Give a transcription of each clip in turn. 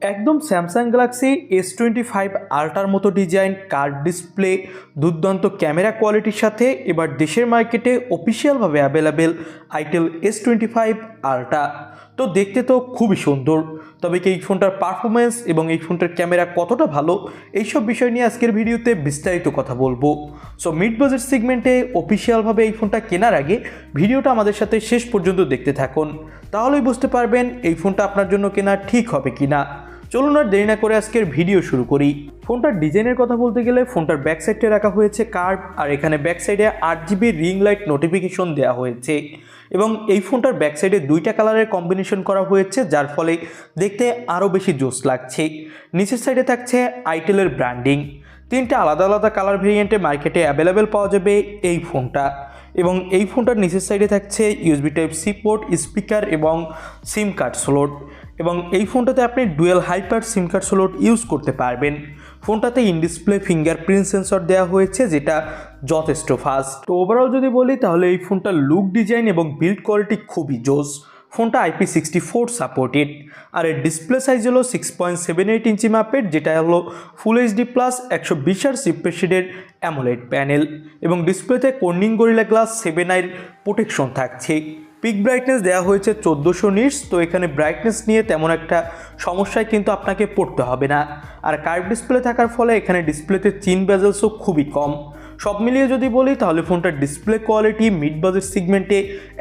একদম Samsung Galaxy S twenty five আল্ট্রার মতো design curved display, দুর্দান্ত ক্যামেরা কোয়ালিটির সাথে এবার দেশের মার্কেটে অফিসিয়ালভাবে available itel S twenty five ultra. তো দেখতে তো খুবই সুন্দর, তবে কি এই ফোনটার পারফরমেন্স এবং এই ফোনটার ক্যামেরা কতটা ভালো, এইসব বিষয় নিয়ে আজকের ভিডিওতে বিস্তারিত কথা বলব। সো মিড বাজেট সেগমেন্টে অফিসিয়ালভাবে এই ফোনটা কেনার আগে ভিডিওটা আমাদের সাথে শেষ পর্যন্ত দেখতে থাকুন। তাহলেই বুঝতে পারবেন এই ফোনটা আপনার জন্য কেনা ঠিক হবে কি না চলুন আর দেরি না করে আজকের ভিডিও শুরু করি। ফোনটার ডিজাইনের কথা বলতে গেলে ফোনটার ব্যাক সাইডে রাখা হয়েছে কার্ড আর এখানে ব্যাক সাইডে আট জিবি রিং লাইট নোটিফিকেশন দেওয়া হয়েছে। এবং এই ফোনটার ব্যাক সাইডে দুইটা কালারের কম্বিনেশন করা হয়েছে, যার ফলে দেখতে আরও বেশি জোস লাগছে। নিচের সাইডে থাকছে আইটেলের ব্র্যান্ডিং তিনটে আলাদা আলাদা কালার ভেরিয়েন্টে মার্কেটে অ্যাভেলেবেল পাওয়া যাবে এই ফোনটা। এবং এই ফোনটার নিচের সাইডে থাকছে USB type C port speaker এবং সিম কার্ড স্লোট এবং এই ফোনটাতে আপনি dual hyper SIM card slot use করতে পারবেন। ফোনটাতে ইন ডিসপ্লে ফিঙ্গারপ্রিন্ট সেন্সর দেওয়া হয়েছে, যেটা যথেষ্ট ফাস্ট। তো ওভারঅল যদি বলি, তাহলে এই ফোনটার লুক ডিজাইন এবং বিল্ড কোয়ালিটি খুবই জোস। ফোনটা আইপি সিক্সটি ফোর সাপোর্টেড আর এর ডিসপ্লে সাইজ হলো six point seven eight inch মাপের, যেটা হলো ফুল এইচডি প্লাস একশো বিশ আর সিপ্রেশিডের অ্যামোলেড প্যানেল এবং ডিসপ্লেতে কর্নিং গরিলা গ্লাস সেভেন আইর প্রোটেকশন থাকছে। পিক ব্রাইটনেস দেওয়া হয়েছে চোদ্দোশো নিটস তো এখানে ব্রাইটনেস নিয়ে তেমন একটা সমস্যায় কিন্তু আপনাকে পড়তে হবে না। আর কার্ভ ডিসপ্লে থাকার ফলে এখানে ডিসপ্লেতে চিন বেজেলসও খুবই কম। সব মিলিয়ে যদি বলি, তাহলে ফোনটার ডিসপ্লে কোয়ালিটি মিড বাজেট সিগমেন্টে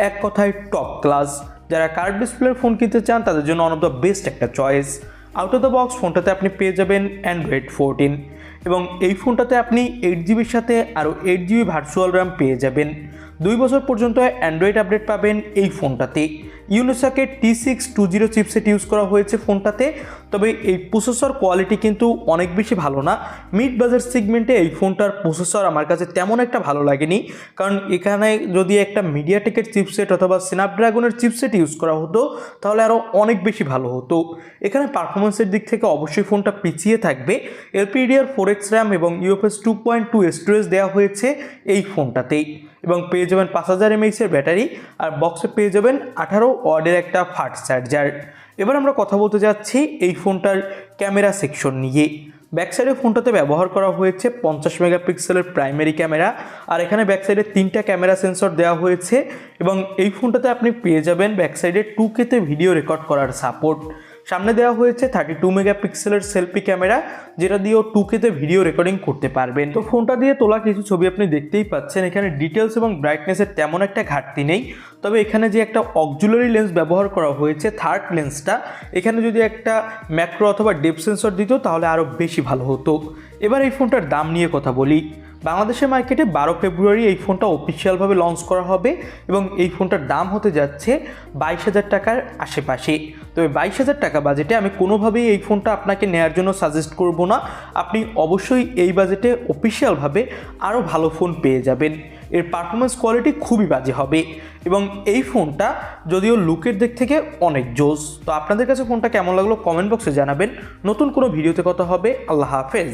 এক কথায় টপ ক্লাস যারা কার্ভ ডিসপ্লের ফোন কিনতে চান, তাদের জন্য ওয়ান অফ দ্য বেস্ট একটা choice out of the box ফোনটাতে আপনি পেয়ে যাবেন অ্যান্ড্রয়েড ফোরটিন এবং এই ফোনটাতে আপনি এইট জিবির সাথে আরও এইট জিবি ভার্চুয়াল র্যাম পেয়ে যাবেন। দুই বছর পর্যন্ত অ্যান্ড্রয়েড আপডেট পাবেন এই ফোনটাতে। ইউনিসাকের T six two zero chipset use করা হয়েছে ফোনটাতে, তবে এই প্রসেসর কোয়ালিটি কিন্তু অনেক বেশি ভালো না। মিড বাজার সিগমেন্টে এই ফোনটার প্রসেসর আমার কাছে তেমন একটা ভালো লাগেনি, কারণ এখানে যদি একটা মিডিয়াটেকের চিপসেট অথবা স্ন্যাপড্রাগনের চিপসেট ইউজ করা হতো, তাহলে আরও অনেক বেশি ভালো হতো। এখানে পারফরমেন্সের দিক থেকে অবশ্যই ফোনটা পিছিয়ে থাকবে। এলপিডিআর ফোর এক্স র্যাম এবং UFS two point two storage দেওয়া হয়েছে এই ফোনটাতেই এবং পেয়ে যাবেন পাঁচ হাজার এমএইচের ব্যাটারি, আর বক্সে পেয়ে যাবেন আঠারো ওয়ার্ডের একটা ফাস্ট চার্জার এবার আমরা কথা বলতে যাচ্ছি এই ফোনটার ক্যামেরা সেকশন নিয়ে। ব্যাক সাইডে ফোনটাতে ব্যবহার করা হয়েছে পঞ্চাশ মেগাপিক্সেলের প্রাইমারি ক্যামেরা আর এখানে ব্যাক সাইডে তিনটা ক্যামেরা সেন্সর দেওয়া হয়েছে। এবং এই ফোনটাতে আপনি পেয়ে যাবেন ব্যাক সাইডে টু কেতে ভিডিও রেকর্ড করার সাপোর্ট সামনে দেওয়া হয়েছে থার্টি টু মেগাপিক্সেলের সেলফি ক্যামেরা যেটা দিয়েও টু কেতে ভিডিও রেকর্ডিং করতে পারবেন। তো ফোনটা দিয়ে তোলা কিছু ছবি আপনি দেখতেই পাচ্ছেন, এখানে ডিটেলস এবং ব্রাইটনেসের তেমন একটা ঘাটতি নেই। তবে এখানে যে একটা অক্সুলারি লেন্স ব্যবহার করা হয়েছে থার্ড লেন্সটা এখানে যদি একটা ম্যাক্রো অথবা ডেপ সেন্সর দিত, তাহলে আরও বেশি ভালো হতো। এবার এই ফোনটার দাম নিয়ে কথা বলি। বাংলাদেশের মার্কেটে বারো ফেব্রুয়ারি এই ফোনটা অফিসিয়ালভাবে লঞ্চ করা হবে এবং এই ফোনটার দাম হতে যাচ্ছে বাইশ হাজার টাকার আশেপাশে। তবে বাইশ হাজার টাকা বাজেটে আমি কোনোভাবেই এই ফোনটা আপনাকে নেওয়ার জন্য সাজেস্ট করব না। আপনি অবশ্যই এই বাজেটে অফিসিয়ালভাবে আরও ভালো ফোন পেয়ে যাবেন। এর পারফরমেন্স কোয়ালিটি খুবই বাজে হবে এবং এই ফোনটা যদিও লুকের দিক থেকে অনেক জোস। তো আপনাদের কাছে ফোনটা কেমন লাগল কমেন্ট বক্সে জানাবেন। নতুন কোনো ভিডিওতে কথা হবে। আল্লাহ হাফেজ।